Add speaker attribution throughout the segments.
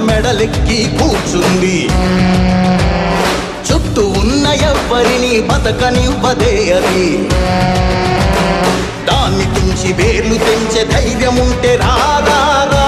Speaker 1: మెడలెక్కి కూర్చుంది. చుట్టూ ఉన్న ఎవ్వరిని బతకనివ్వదే అది. దాన్ని తుంచి వేర్లు తెంచే ధైర్యం ఉంటే రాదారా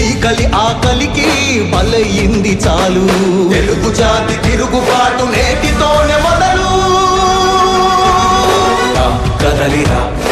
Speaker 1: ఈ కలి ఆకలికి బలయింది చాలు. తెలుగు జాతి తిరుగుబాటు నేటితోనే మొదలు.
Speaker 2: కదలిరా.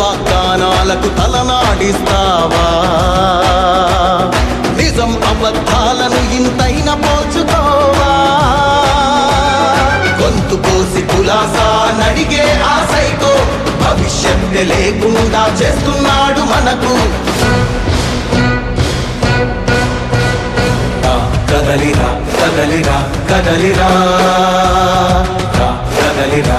Speaker 1: వాగ్దానాలకు తలనాడిస్తావా? నిజం అబద్ధాలను ఇంతైన పోల్చుకోవా? గొంతు పోసి కులాసా నడిగే ఆశైతో భవిష్యత్తు లేకుండా చేస్తున్నాడు మనకు.
Speaker 2: కదలిరా కదలిరా కదలిరా కదలిరా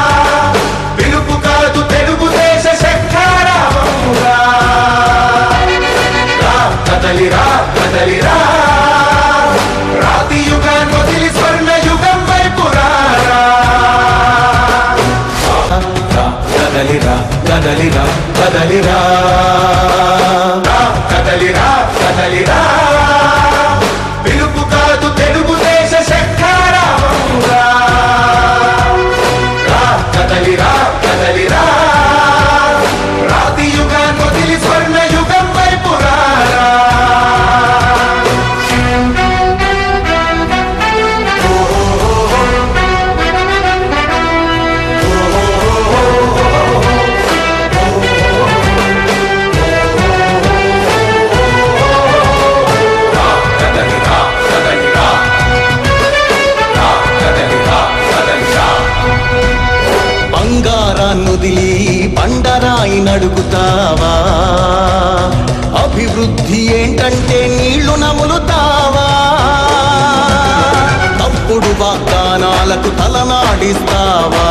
Speaker 1: వాగ్దానాలకు తలనాడిస్తావా?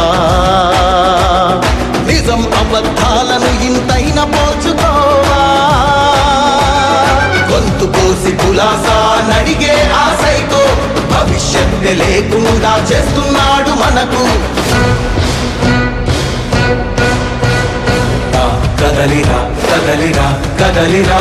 Speaker 1: నిజం అబద్ధాలను ఇంతైన పోల్చుకోవా? గొంతు కోసి కులాసా నడిగే ఆశైతో భవిష్యత్ భవిష్యత్తు లేకుండా చేస్తున్నాడు మనకు. కదలిరా కదలిరా కదలిరా.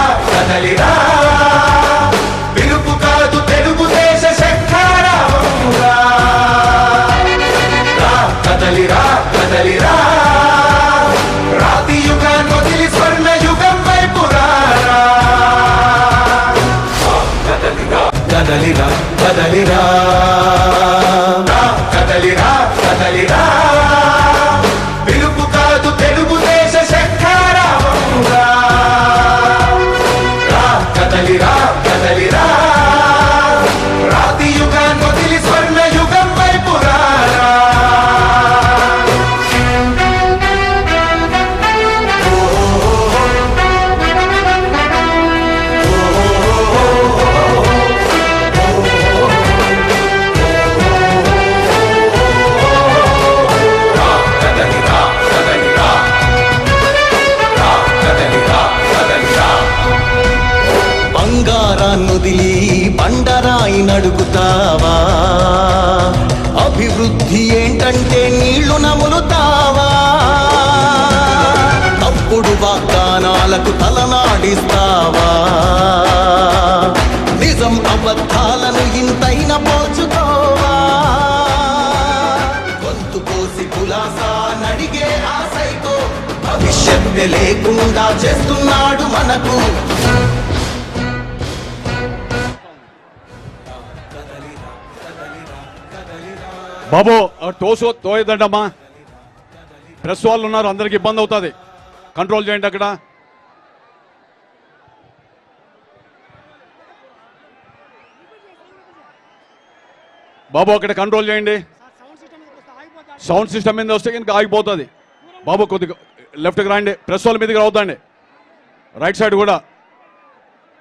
Speaker 1: వాగ్దానాలకు తలనాడిస్తావా? నిజం అబద్ధాలను ఇంతైన పోల్చుకోవా? గొంతు పోసి కులాసా నడిగే ఆశైతో భవిష్యత్తు లేకుండా చేస్తున్నాడు మనకు.
Speaker 3: బాబు ఆ తోయదండమ్మా. ప్రెస్ వాళ్ళు ఉన్నారు అందరికి ఇబ్బంది అవుతుంది. కంట్రోల్ చేయండి అక్కడ. బాబు అక్కడ కంట్రోల్ చేయండి. సౌండ్ సిస్టమ్ మీద వస్తే కనుక ఆగిపోతుంది. బాబు కొద్దిగా లెఫ్ట్కి రాయండి ప్రెస్ వాళ్ళ మీదకి రావద్దండి. రైట్ సైడ్ కూడా